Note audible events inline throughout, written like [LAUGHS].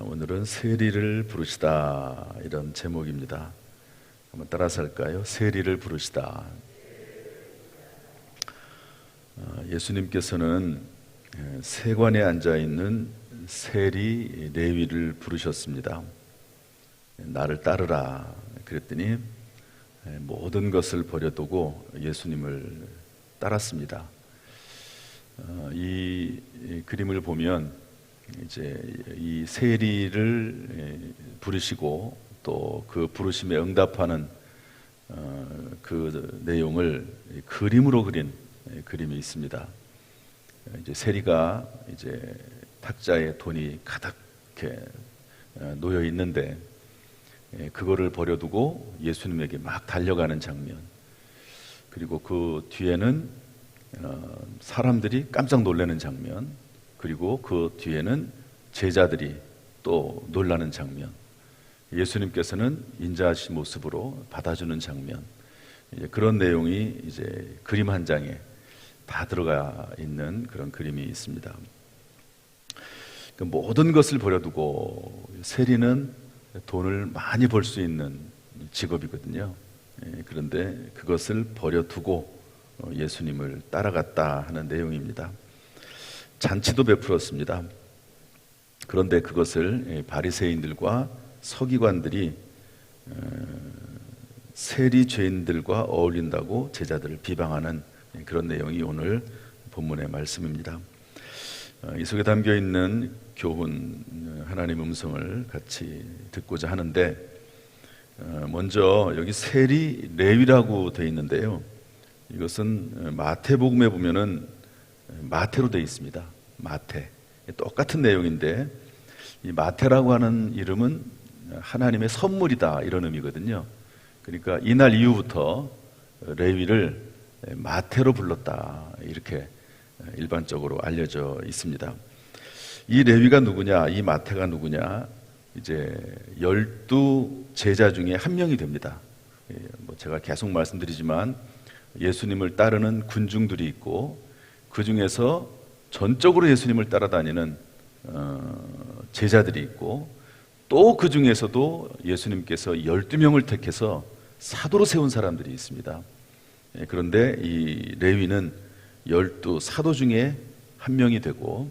오늘은 세리를 부르시다 이런 제목입니다. 한번 따라서 할까요? 세리를 부르시다. 어, 예수님께서는 예, 세관에 앉아 있는 세리 레위를 부르셨습니다. 나를 따르라 그랬더니 예, 모든 것을 버려두고 예수님을 따랐습니다. 어, 이 그림을 보면 이제 이 세리를 예, 부르시고 또 그 부르심에 응답하는 어, 그 내용을 그림으로 그린 예, 그림이 있습니다. 이제 세리가 이제 탁자에 돈이 가득 이렇게 어, 놓여 있는데 예, 그거를 버려두고 예수님에게 막 달려가는 장면. 그리고 그 뒤에는 어, 사람들이 깜짝 놀라는 장면. 그리고 그 뒤에는 제자들이 또 놀라는 장면. 예수님께서는 인자하신 모습으로 받아주는 장면. 그런 내용이 이제 그림 한 장에 다 들어가 있는 그런 그림이 있습니다. 그 모든 것을 버려두고 세리는 돈을 많이 벌 수 있는 직업이거든요. 예, 그런데 그것을 버려두고 어, 예수님을 따라갔다 하는 내용입니다. 잔치도 베풀었습니다. 그런데 그것을 예, 바리새인들과 서기관들이 어, 세리 죄인들과 어울린다고 제자들을 비방하는 예, 그런 내용이 오늘 본문의 말씀입니다. 어, 이 속에 담겨 있는 교훈 하나님 음성을 같이 듣고자 하는데 어, 먼저 여기 세리 레위라고 되어 있는데요. 이것은 마태복음에 보면은 마태로 되어 있습니다. 마태 똑같은 내용인데 이 마태라고 하는 이름은 하나님의 선물이다 이런 의미거든요. 그러니까 이날 이후부터 레위를 마태로 불렀다 이렇게 일반적으로 알려져 있습니다. 이 레위가 누구냐, 이 마태가 누구냐, 이제 열두 제자 중에 한 명이 됩니다. 예, 뭐 제가 계속 말씀드리지만 예수님을 따르는 군중들이 있고 그 중에서 전적으로 예수님을 따라다니는 어, 제자들이 있고 또 그 중에서도 예수님께서 12명을 택해서 사도로 세운 사람들이 있습니다. 예, 그런데 이 레위는 열두 사도 중에 한 명이 되고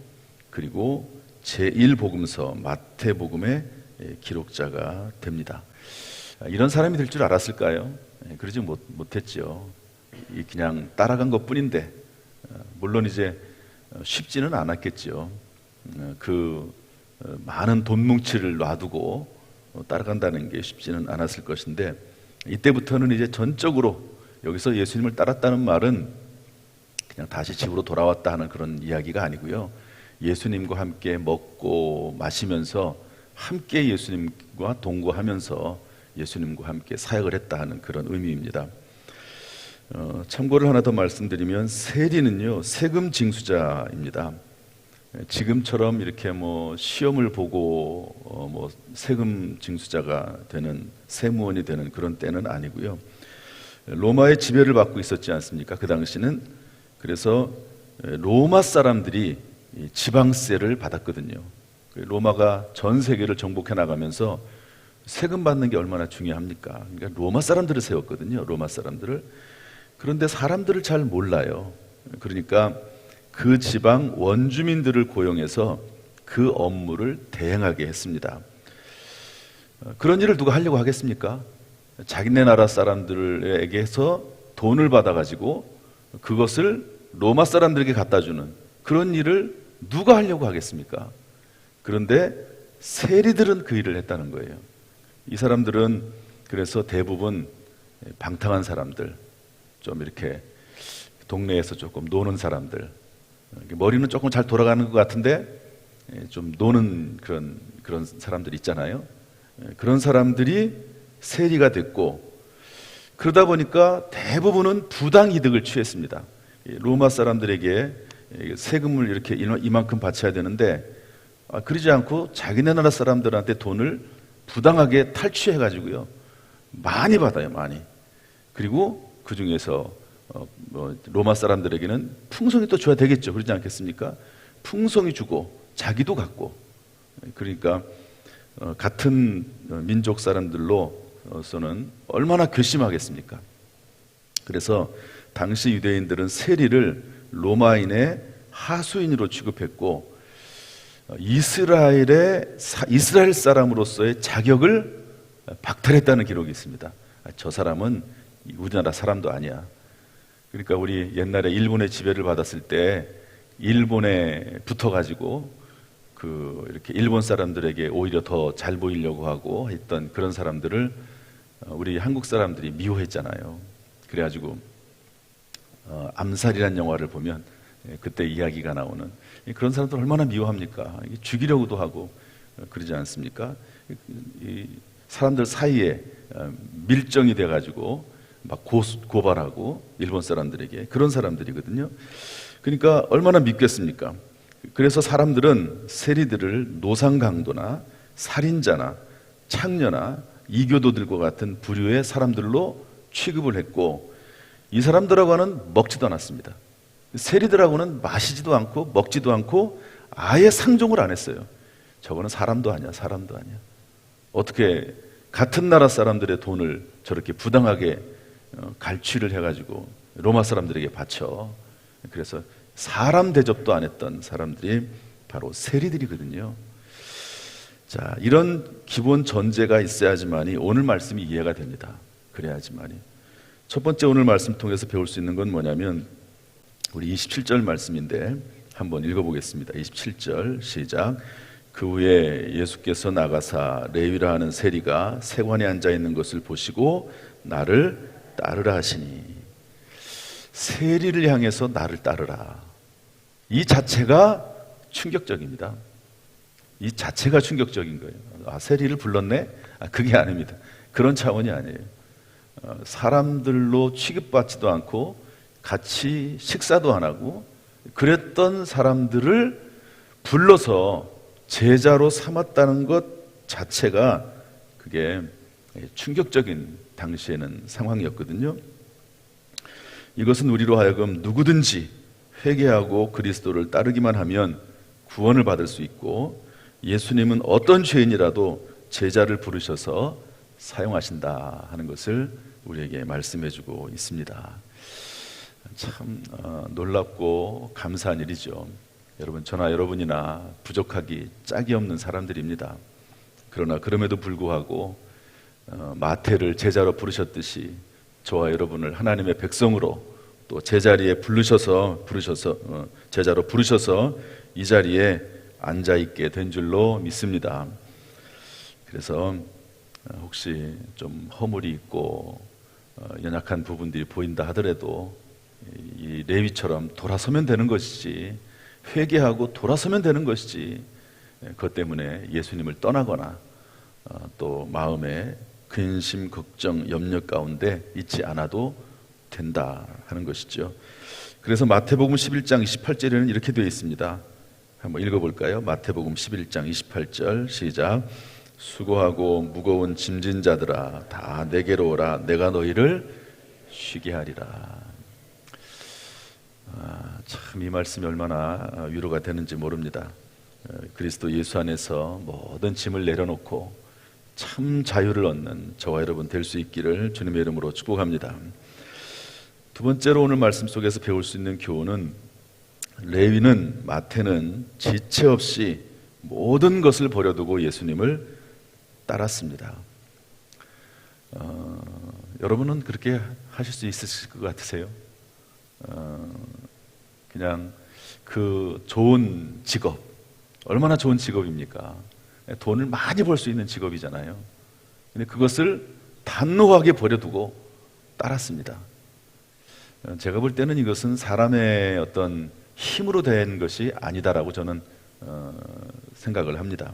그리고 제1복음서 마태복음의 예, 기록자가 됩니다. 아, 이런 사람이 될 줄 알았을까요? 예, 그러지 못, 못했죠. 그냥 따라간 것 뿐인데, 어, 물론 이제 어, 쉽지는 않았겠죠. 어, 그 많은 돈 뭉치를 놔두고 따라간다는 게 쉽지는 않았을 것인데, 이때부터는 이제 전적으로 여기서 예수님을 따랐다는 말은 그냥 다시 집으로 돌아왔다 하는 그런 이야기가 아니고요. 예수님과 함께 먹고 마시면서 함께 예수님과 동거하면서 예수님과 함께 사역을 했다 하는 그런 의미입니다. 어, 참고를 하나 더 말씀드리면 세리는요 세금 징수자입니다. 지금처럼 이렇게 뭐 시험을 보고 어, 뭐 세금 징수자가 되는 세무원이 되는 그런 때는 아니고요. 로마의 지배를 받고 있었지 않습니까? 그 당시는 그래서 로마 사람들이 지방세를 받았거든요. 그 로마가 전 세계를 정복해 나가면서 세금 받는 게 얼마나 중요합니까? 그러니까 로마 사람들을 세웠거든요. 로마 사람들을. 그런데 사람들을 잘 몰라요. 그러니까 그 지방 원주민들을 고용해서 그 업무를 대행하게 했습니다. 어, 그런 일을 누가 하려고 하겠습니까? 자기네 나라 사람들에게서 돈을 받아가지고 그것을 로마 사람들에게 갖다 주는 그런 일을 누가 하려고 하겠습니까? 그런데 세리들은 그 일을 했다는 거예요. 이 사람들은 그래서 대부분 방탕한 사람들, 좀 이렇게 동네에서 조금 노는 사람들, 머리는 조금 잘 돌아가는 것 같은데 좀 노는 그런 그런 사람들 있잖아요. 그런 사람들이 세리가 됐고 그러다 보니까 대부분은 부당 이득을 취했습니다. 로마 사람들에게 세금을 이렇게 이만큼 바쳐야 되는데 아, 그러지 않고 자기네 나라 사람들한테 돈을 부당하게 탈취해 가지고요 많이 받아요 많이 그리고 그 중에서 어, 뭐 로마 사람들에게는 풍성이 또 줘야 되겠죠 그러지 않겠습니까? 풍성이 주고 자기도 갖고 그러니까 어, 같은 어, 민족 사람들로서는 얼마나 괘씸하겠습니까? 그래서 당시 유대인들은 세리를 로마인의 하수인으로 취급했고 어, 이스라엘의 사- 이스라엘 사람으로서의 자격을 박탈했다는 기록이 있습니다. 아, 저 사람은 우리나라 사람도 아니야. 그러니까 우리 옛날에 일본의 지배를 받았을 때 일본에 붙어가지고 그 이렇게 일본 사람들에게 오히려 더 잘 보이려고 하고 했던 그런 사람들을 어, 우리 한국 사람들이 미워했잖아요. 그래가지고 어, 암살이라는 영화를 보면 예, 그때 이야기가 나오는 이 그런 사람들 얼마나 미워합니까? 죽이려고도 하고 어, 그러지 않습니까? 사람들 사이에 어, 밀정이 돼가지고 막 고, 고발하고 일본 사람들에게 그런 사람들이거든요. 그러니까 얼마나 믿겠습니까? 그래서 사람들은 세리들을 노상 강도나 살인자나 창녀나 이교도들과 같은 부류의 사람들로 취급을 했고 이 사람들하고는 먹지도 않았습니다. 세리들하고는 마시지도 않고 먹지도 않고 아예 상종을 안 했어요. 저거는 사람도 아니야, 사람도 아니야. 어떻게 같은 나라 사람들의 돈을 저렇게 부당하게 어, 갈취를 해가지고 로마 사람들에게 바쳐. 그래서 사람 대접도 안 했던 사람들이 바로 세리들이거든요. 자, 이런 기본 전제가 있어야지만이 오늘 말씀이 이해가 됩니다. 그래야지만이. 첫 번째 오늘 말씀 통해서 배울 수 있는 건 뭐냐면 우리 27절 말씀인데 한번 읽어보겠습니다. 27절 시작. 그 후에 예수께서 나가사 레위라 하는 세리가 세관에 앉아 있는 것을 보시고 나를 따르라 하시니 세리를 향해서 나를 따르라. 이 자체가 충격적입니다. 이 자체가 충격적인 거예요. 아, 세리를 불렀네? 아, 그게 아닙니다. 그런 차원이 아니에요. 어, 사람들로 취급받지도 않고 같이 식사도 안 하고 그랬던 사람들을 불러서 제자로 삼았다는 것 자체가 그게 충격적인 당시에는 상황이었거든요. 이것은 우리로 하여금 누구든지 회개하고 그리스도를 따르기만 하면 구원을 받을 수 있고 예수님은 어떤 죄인이라도 제자를 부르셔서 사용하신다 하는 것을 우리에게 말씀해 주고 있습니다. 참 어, 놀랍고 감사한 일이죠. 여러분 저나 여러분이나 부족하기 짝이 없는 사람들입니다. 그러나 그럼에도 불구하고 어, 마태를 제자로 부르셨듯이 저와 여러분을 하나님의 백성으로 또 제자리에 부르셔서 부르셔서 어, 제자로 부르셔서 이 자리에 앉아 있게 된 줄로 믿습니다. 그래서 어, 혹시 좀 허물이 있고 어, 연약한 부분들이 보인다 하더라도 이 레위처럼 돌아서면 되는 것이지 회개하고 돌아서면 되는 것이지 예, 그것 때문에 예수님을 떠나거나 어, 또 마음에 근심, 걱정, 염려 가운데 있지 않아도 된다 하는 것이죠. 그래서 마태복음 11장 28절에는 이렇게 되어 있습니다. 한번 읽어볼까요? 마태복음 11장 28절 시작. 수고하고 무거운 짐진 자들아 다 내게로 오라 내가 너희를 쉬게 하리라. 아, 참이 말씀이 얼마나 위로가 되는지 모릅니다. 어, 그리스도 예수 안에서 모든 짐을 내려놓고 참 자유를 얻는 저와 여러분 될 수 있기를 주님의 이름으로 축복합니다. 두 번째로 오늘 말씀 속에서 배울 수 있는 교훈은 레위는 마태는 지체 없이 모든 것을 버려두고 예수님을 따랐습니다. 어, 여러분은 그렇게 하실 수 있으실 것 같으세요? 어, 그냥 그 좋은 직업 얼마나 좋은 직업입니까? 돈을 많이 벌 수 있는 직업이잖아요. 근데 그것을 단호하게 버려두고 따랐습니다. 어, 제가 볼 때는 이것은 사람의 어떤 힘으로 된 것이 아니다라고 저는 어, 생각을 합니다.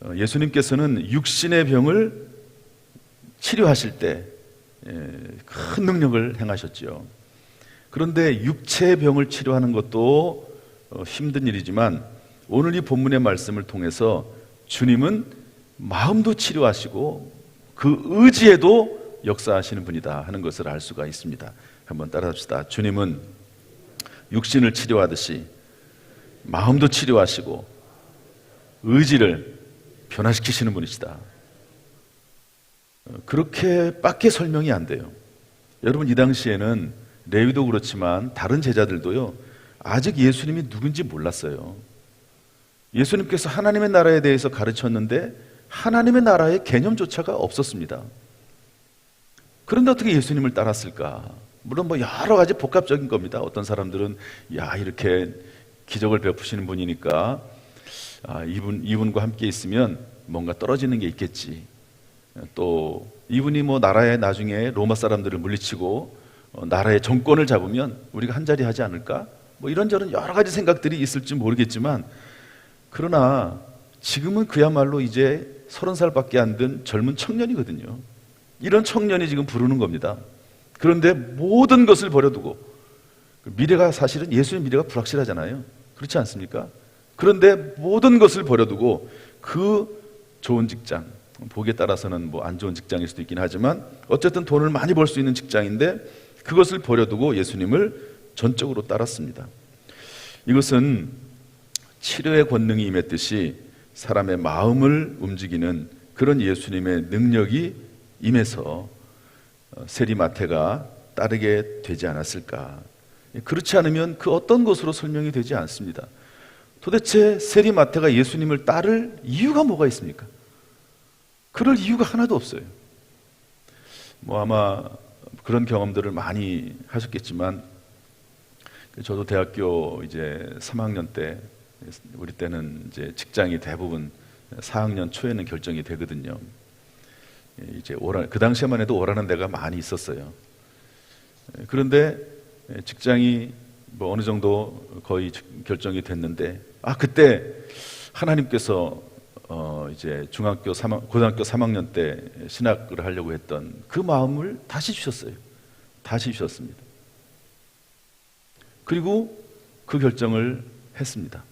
어, 예수님께서는 육신의 병을 치료하실 때큰 능력을 행하셨지요. 그런데 육체의 병을 치료하는 것도 어, 힘든 일이지만 오늘 이 본문의 말씀을 통해서 주님은 마음도 치료하시고 그 의지에도 역사하시는 분이다 하는 것을 알 수가 있습니다. 한번 따라합시다. 주님은 육신을 치료하듯이 마음도 치료하시고 의지를 변화시키시는 분이시다. 어, 그렇게밖에 설명이 안 돼요. 여러분 이 당시에는 레위도 그렇지만 다른 제자들도요 아직 예수님이 누군지 몰랐어요. 예수님께서 하나님의 나라에 대해서 가르쳤는데 하나님의 나라의 개념조차가 없었습니다. 그런데 어떻게 예수님을 따랐을까? 물론 뭐 여러 가지 복합적인 겁니다. 어떤 사람들은 야 이렇게 기적을 베푸시는 분이니까 아, 이분 이분과 함께 있으면 뭔가 떨어지는 게 있겠지. 또 이분이 뭐 나라에 나중에 로마 사람들을 물리치고 어, 나라의 정권을 잡으면 우리가 한 자리 하지 않을까? 뭐 이런저런 여러 가지 생각들이 있을지 모르겠지만 그러나 지금은 그야말로 이제 서른 살밖에 안 된 젊은 청년이거든요. 이런 청년이 지금 부르는 겁니다. 그런데 모든 것을 버려두고 그 미래가 사실은 예수의 미래가 불확실하잖아요. 그렇지 않습니까? 그런데 모든 것을 버려두고 그 좋은 직장, 보기에 따라서는 뭐 안 좋은 직장일 수도 있긴 하지만 어쨌든 돈을 많이 벌 수 있는 직장인데 그것을 버려두고 예수님을 전적으로 따랐습니다. 이것은 치료의 권능이 임했듯이 사람의 마음을 움직이는 그런 예수님의 능력이 임해서 어, 세리마태가 따르게 되지 않았을까. 그렇지 않으면 그 어떤 것으로 설명이 되지 않습니다. 도대체 세리마태가 예수님을 따를 이유가 뭐가 있습니까? 그럴 이유가 하나도 없어요. 뭐 아마 그런 경험들을 많이 하셨겠지만 저도 대학교 이제 3학년 때 우리 때는 이제 직장이 대부분 4학년 초에는 결정이 되거든요. 이제 오라 그 당시에만 해도 오라는 데가 많이 있었어요. 그런데 직장이 뭐 어느 정도 거의 결정이 됐는데 아 그때 하나님께서 어 이제 중학교 3 고등학교 3학년 때 신학을 하려고 했던 그 마음을 다시 주셨어요. 다시 주셨습니다. 그리고 그 결정을 했습니다.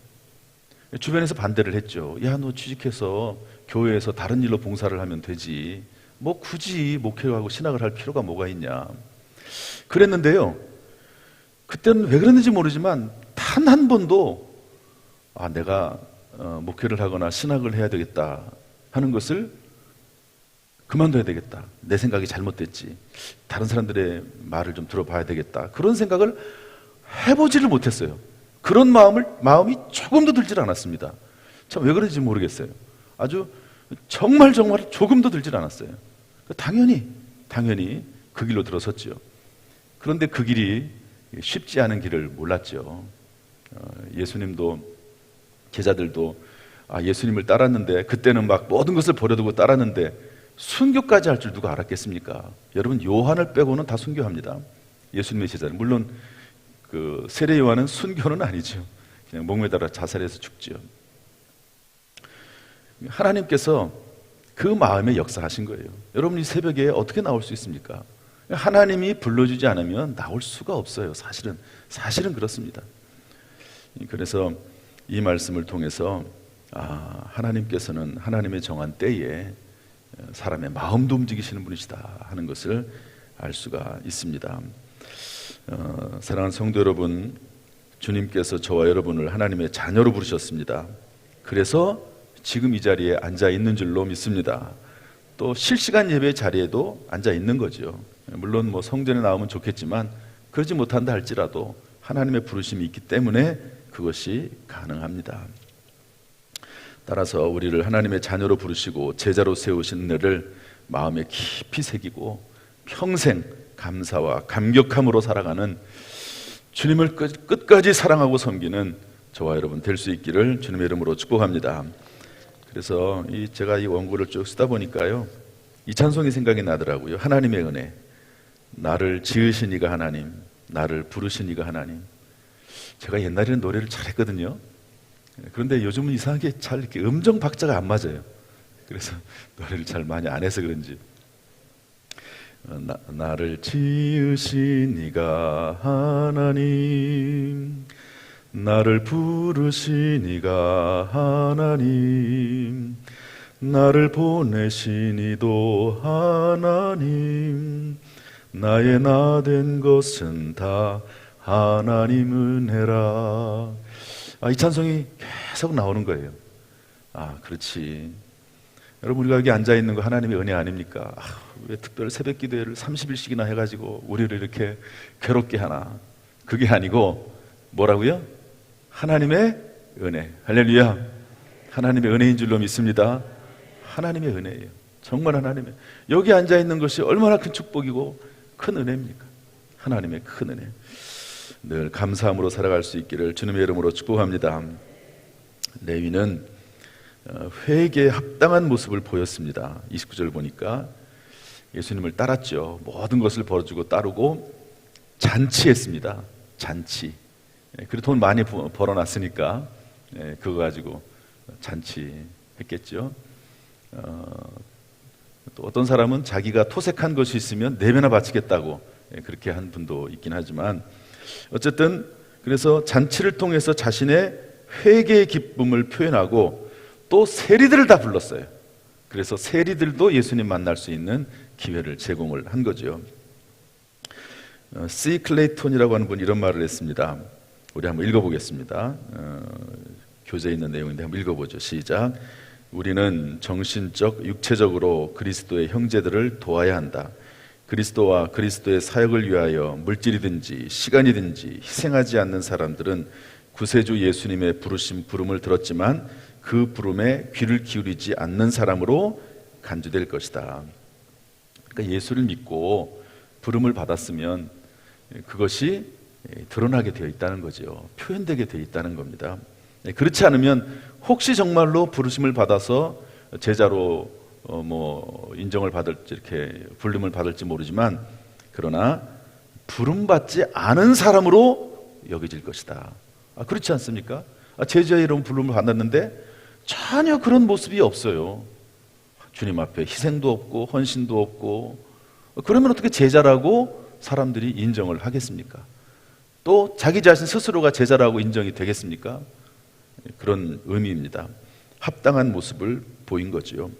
주변에서 반대를 했죠. 야, 너 취직해서 교회에서 다른 일로 봉사를 하면 되지. 뭐 굳이 목회하고 신학을 할 필요가 뭐가 있냐. 그랬는데요. 그때는 왜 그랬는지 모르지만 단 한 번도 아, 내가 어, 목회를 하거나 신학을 해야 되겠다 하는 것을 그만둬야 되겠다. 내 생각이 잘못됐지. 다른 사람들의 말을 좀 들어봐야 되겠다. 그런 생각을 해보지를 못했어요. 그런 마음을 마음이 조금도 들질 않았습니다. 참 왜 그런지 모르겠어요. 아주 정말 정말 조금도 들질 않았어요. 당연히 당연히 그 길로 들어섰죠. 그런데 그 길이 쉽지 않은 길을 몰랐죠. 어, 예수님도 제자들도 아, 예수님을 따랐는데 그때는 막 모든 것을 버려두고 따랐는데 순교까지 할 줄 누가 알았겠습니까? 여러분 요한을 빼고는 다 순교합니다. 예수님의 제자들 물론 그 세례 요한은 순교는 아니죠. 그냥 목매달아 자살해서 죽죠. 하나님께서 그 마음에 역사하신 거예요. 여러분 이 새벽에 어떻게 나올 수 있습니까? 하나님이 불러주지 않으면 나올 수가 없어요. 사실은 사실은 그렇습니다. 그래서 이 말씀을 통해서 아, 하나님께서는 하나님의 정한 때에 사람의 마음도 움직이시는 분이시다 하는 것을 알 수가 있습니다. 어, 사랑하는 성도 여러분, 주님께서 저와 여러분을 하나님의 자녀로 부르셨습니다. 그래서 지금 이 자리에 앉아 있는 줄로 믿습니다. 또 실시간 예배 자리에도 앉아 있는 거죠. 물론 뭐 성전에 나오면 좋겠지만 그러지 못한다 할지라도 하나님의 부르심이 있기 때문에 그것이 가능합니다. 따라서 우리를 하나님의 자녀로 부르시고 제자로 세우신 은혜를 마음에 깊이 새기고 평생 감사와 감격함으로 살아가는 주님을 끝까지 사랑하고 섬기는 저와 여러분 될 수 있기를 주님의 이름으로 축복합니다. 그래서 이 제가 이 원고를 쭉 쓰다 보니까요. 이 찬송이 생각이 나더라고요. 하나님의 은혜. 나를 지으신 이가 하나님, 나를 부르신 이가 하나님. 제가 옛날에는 노래를 잘했거든요. 그런데 요즘은 이상하게 잘 이렇게 음정 박자가 안 맞아요. 그래서 [LAUGHS] 노래를 잘 많이 안 해서 그런지. 어, 나, 나를 지으신 이가 하나님. 나를 부르신 이가 하나님. 나를 보내신 이도 하나님. 나의 나 된 것은 다 하나님 은혜라. 아, 이 찬송이 계속 나오는 거예요. 아 그렇지 여러분 우리가 여기 앉아 있는 거 하나님의 은혜 아닙니까? 아, 왜 특별 새벽 기도회를 30일씩이나 해가지고 우리를 이렇게 괴롭게 하나? 그게 아니고 뭐라고요? 하나님의 은혜. 할렐루야. 하나님의 은혜인 줄로 믿습니다. 하나님의 은혜예요. 정말 하나님의 여기 앉아 있는 것이 얼마나 큰 축복이고 큰 은혜입니까? 하나님의 큰 은혜. 늘 감사함으로 살아갈 수 있기를 주님의 이름으로 축복합니다. 레위는 어, 회개에 합당한 모습을 보였습니다. 29절 보니까 예수님을 따랐죠. 모든 것을 벌어주고 따르고 잔치했습니다. 잔치. 예, 그리고 돈 많이 부- 벌어놨으니까 예, 그거 가지고 잔치했겠죠. 어, 또 어떤 사람은 자기가 토색한 것이 있으면 내면화 바치겠다고 예, 그렇게 한 분도 있긴 하지만 어쨌든 그래서 잔치를 통해서 자신의 회개의 기쁨을 표현하고 또 세리들을 다 불렀어요. 그래서 세리들도 예수님 만날 수 있는 기회를 제공을 한 거죠. 어, C 클레이톤이라고 하는 분이 이런 말을 했습니다. 우리 한번 읽어보겠습니다. 어, 교재에 있는 내용인데 한번 읽어보죠. 시작. 우리는 정신적, 육체적으로 그리스도의 형제들을 도와야 한다. 그리스도와 그리스도의 사역을 위하여 물질이든지 시간이든지 희생하지 않는 사람들은 구세주 예수님의 부르심 부름을 들었지만 그 부름에 귀를 기울이지 않는 사람으로 간주될 것이다. 그러니까 예수를 믿고 부름을 받았으면 그것이 드러나게 되어 있다는 거죠. 표현되게 되어 있다는 겁니다. 그렇지 않으면 혹시 정말로 부르심을 받아서 제자로 어, 뭐 인정을 받을지 이렇게 불림을 받을지 모르지만 그러나 부름 받지 않은 사람으로 여겨질 것이다. 아, 그렇지 않습니까? 아, 제자의 이름 부름을 받았는데 전혀 그런 모습이 없어요. 주님 앞에 희생도 없고 헌신도 없고 그러면 어떻게 제자라고 사람들이 인정을 하겠습니까? 또 자기 자신 스스로가 제자라고 인정이 되겠습니까? 그런 의미입니다. 합당한 모습을 보인 거지요.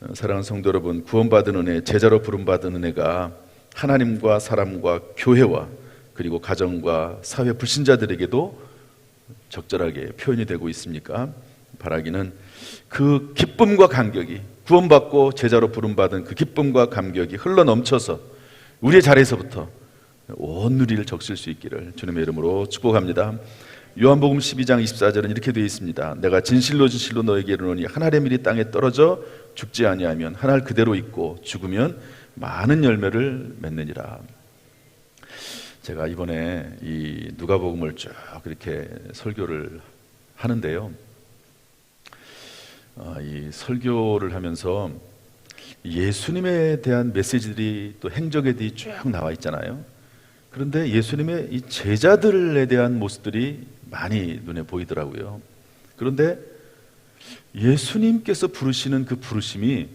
어, 사랑하는 성도 여러분, 구원받은 은혜, 제자로 부름받은 은혜가 하나님과 사람과 교회와 그리고 가정과 사회 불신자들에게도 적절하게 표현이 되고 있습니까? 바라기는 그 기쁨과 감격이 구원받고 제자로 부름받은 그 기쁨과 감격이 흘러 넘쳐서 우리의 자리에서부터 온 누리를 적실 수 있기를 주님의 이름으로 축복합니다. 요한복음 12장 24절은 이렇게 되어 있습니다. 내가 진실로 진실로 너에게 이르노니 한 알의 밀이 땅에 떨어져 죽지 아니하면 한 알 그대로 있고 죽으면 많은 열매를 맺느니라. 제가 이번에 이 누가복음을 쭉 이렇게 설교를 하는데요. 아, 이 설교를 하면서 예수님에 대한 메시지들이 또 행적에들이 쭉 나와 있잖아요. 그런데 예수님의 이 제자들에 대한 모습들이 많이 눈에 보이더라고요. 그런데 예수님께서 부르시는 그 부르심이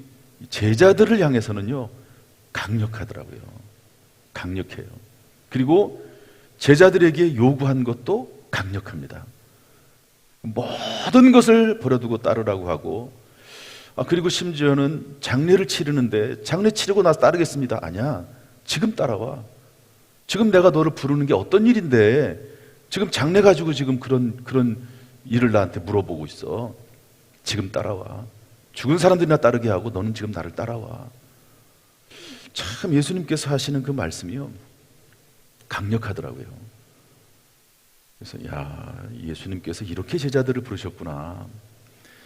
제자들을 향해서는요 강력하더라고요. 강력해요. 그리고 제자들에게 요구한 것도 강력합니다. 모든 것을 버려두고 따르라고 하고 아, 그리고 심지어는 장례를 치르는데 장례 치르고 나서 따르겠습니다. 아니야. 지금 따라와. 지금 내가 너를 부르는 게 어떤 일인데 지금 장례 가지고 지금 그런 그런 일을 나한테 물어보고 있어. 지금 따라와. 죽은 사람들이나 따르게 하고 너는 지금 나를 따라와. 참 예수님께서 하시는 그 말씀이요. 강력하더라고요. 그래서 야 예수님께서 이렇게 제자들을 부르셨구나.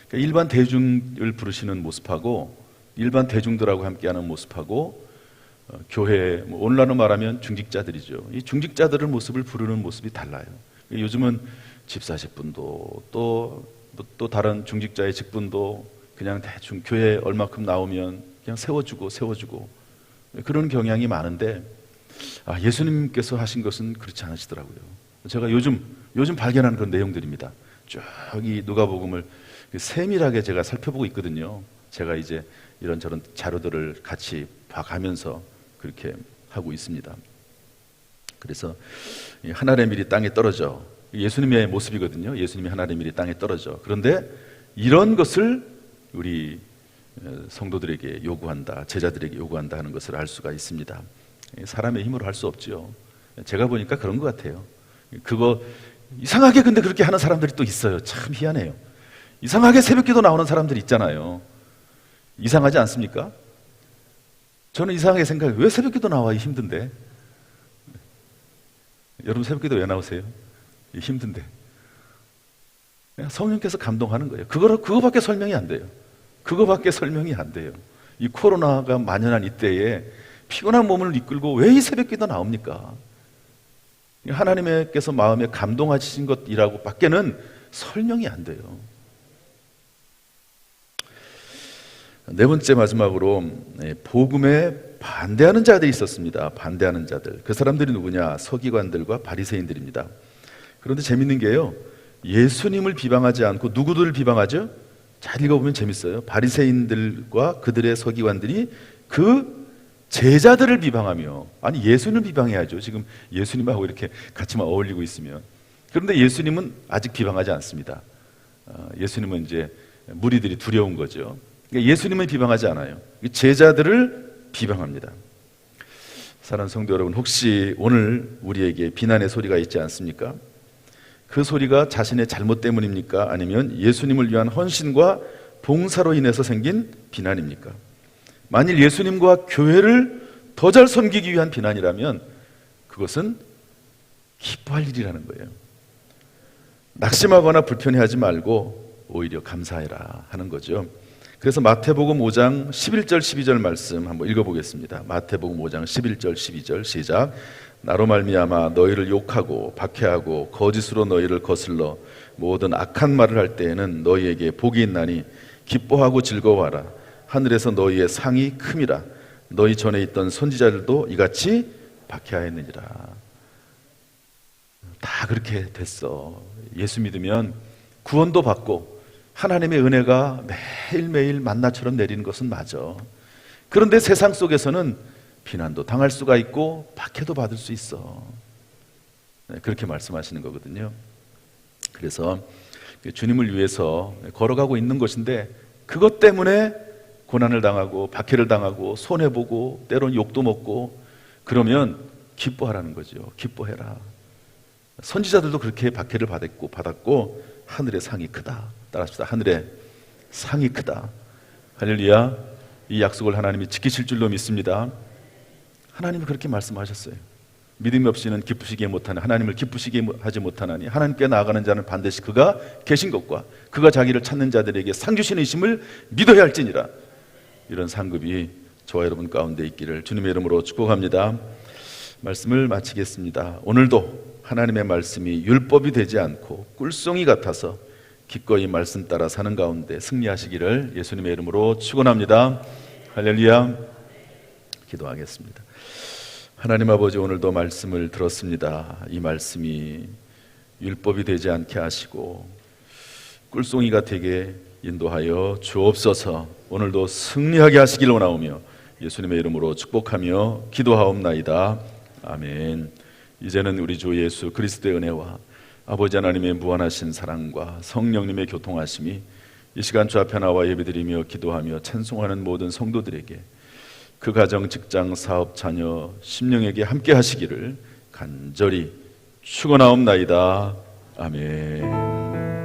그러니까 일반 대중을 부르시는 모습하고 일반 대중들하고 함께하는 모습하고 어, 교회 뭐 오늘날로 말하면 중직자들이죠. 이 중직자들의 모습을 부르는 모습이 달라요. 요즘은 집사 직분도 또, 또, 또 다른 중직자의 직분도 그냥 대충 교회 얼마큼 나오면 그냥 세워주고 세워주고 그런 경향이 많은데 아, 예수님께서 하신 것은 그렇지 않으시더라고요. 제가 요즘 요즘 발견하는 그런 내용들입니다. 쭉 이 누가복음을 그 세밀하게 제가 살펴보고 있거든요. 제가 이제 이런저런 자료들을 같이 봐가면서 그렇게 하고 있습니다. 그래서 이 하늘의 밀이 땅에 떨어져 예수님의 모습이거든요. 예수님이 하늘의 밀이 땅에 떨어져. 그런데 이런 것을 우리 어, 성도들에게 요구한다, 제자들에게 요구한다 하는 것을 알 수가 있습니다. 사람의 힘으로 할 수 없죠. 제가 보니까 그런 것 같아요. 그거 이상하게 근데 그렇게 하는 사람들이 또 있어요. 참 희한해요. 이상하게 새벽기도 나오는 사람들 있잖아요. 이상하지 않습니까? 저는 이상하게 생각해요. 왜 새벽기도 나와? 힘든데. 여러분 새벽기도 왜 나오세요? 힘든데. 성령께서 감동하는 거예요. 그거 그거밖에 설명이 안 돼요. 그거밖에 설명이 안 돼요. 이 코로나가 만연한 이때에 피곤한 몸을 이끌고 왜 이 새벽기도 나옵니까? 하나님께서 마음에 감동하신 것이라고 밖에는 설명이 안 돼요. 네 번째 마지막으로 네, 복음에 반대하는 자들이 있었습니다. 반대하는 자들. 그 사람들이 누구냐? 서기관들과 바리새인들입니다. 그런데 재밌는 게요. 예수님을 비방하지 않고 누구들을 비방하죠? 잘 읽어보면 재밌어요. 바리새인들과 그들의 서기관들이 그 제자들을 비방하며 아니 예수님을 비방해야죠. 지금 예수님하고 이렇게 같이만 어울리고 있으면 그런데 예수님은 아직 비방하지 않습니다. 어, 예수님은 이제 무리들이 두려운 거죠. 그러니까 예수님을 비방하지 않아요. 제자들을 비방합니다. 사랑하는 성도 여러분, 혹시 오늘 우리에게 비난의 소리가 있지 않습니까? 그 소리가 자신의 잘못 때문입니까? 아니면 예수님을 위한 헌신과 봉사로 인해서 생긴 비난입니까? 만일 예수님과 교회를 더 잘 섬기기 위한 비난이라면 그것은 기뻐할 일이라는 거예요. 낙심하거나 불편해하지 말고 오히려 감사해라 하는 거죠. 그래서 마태복음 5장 11절 12절 말씀 한번 읽어보겠습니다. 마태복음 5장 11절 12절 시작. 나로 말미암아 너희를 욕하고 박해하고 거짓으로 너희를 거슬러 모든 악한 말을 할 때에는 너희에게 복이 있나니 기뻐하고 즐거워하라. 하늘에서 너희의 상이 큼이라. 너희 전에 있던 선지자들도 이같이 박해하였느니라. 다 그렇게 됐어. 예수 믿으면 구원도 받고 하나님의 은혜가 매일매일 만나처럼 내리는 것은 맞아. 그런데 세상 속에서는 비난도 당할 수가 있고 박해도 받을 수 있어. 네, 그렇게 말씀하시는 거거든요. 그래서 주님을 위해서 걸어가고 있는 것인데 그것 때문에 고난을 당하고 박해를 당하고 손해 보고 때론 욕도 먹고 그러면 기뻐하라는 거죠. 기뻐해라. 선지자들도 그렇게 박해를 받았고 받았고 하늘의 상이 크다. 따라합시다. 하늘의 상이 크다. 할렐루야. 이 약속을 하나님이 지키실 줄로 믿습니다. 하나님이 그렇게 말씀하셨어요. 믿음 없이는 기쁘시게 못하는 하나님을 기쁘시게 하지 못하나니 하나님께 나아가는 자는 반드시 그가 계신 것과 그가 자기를 찾는 자들에게 상 주시는 이심을 믿어야 할지니라. 이런 상급이 저와 여러분 가운데 있기를 주님의 이름으로 축복합니다. 말씀을 마치겠습니다. 오늘도 하나님의 말씀이 율법이 되지 않고 꿀송이 같아서 기꺼이 말씀 따라 사는 가운데 승리하시기를 예수님의 이름으로 축원합니다. 할렐루야. 기도하겠습니다. 하나님 아버지 오늘도 말씀을 들었습니다. 이 말씀이 율법이 되지 않게 하시고 꿀송이가 되게 인도하여 주옵소서. 오늘도 승리하게 하시길 원하오며 예수님의 이름으로 축복하며 기도하옵나이다. 아멘. 이제는 우리 주 예수 그리스도의 은혜와 아버지 하나님의 무한하신 사랑과 성령님의 교통하심이 이 시간 주 앞에 나와 예배드리며 기도하며 찬송하는 모든 성도들에게 그 가정, 직장, 사업, 자녀, 심령에게 함께 하시기를 간절히 축원하옵나이다. 아멘.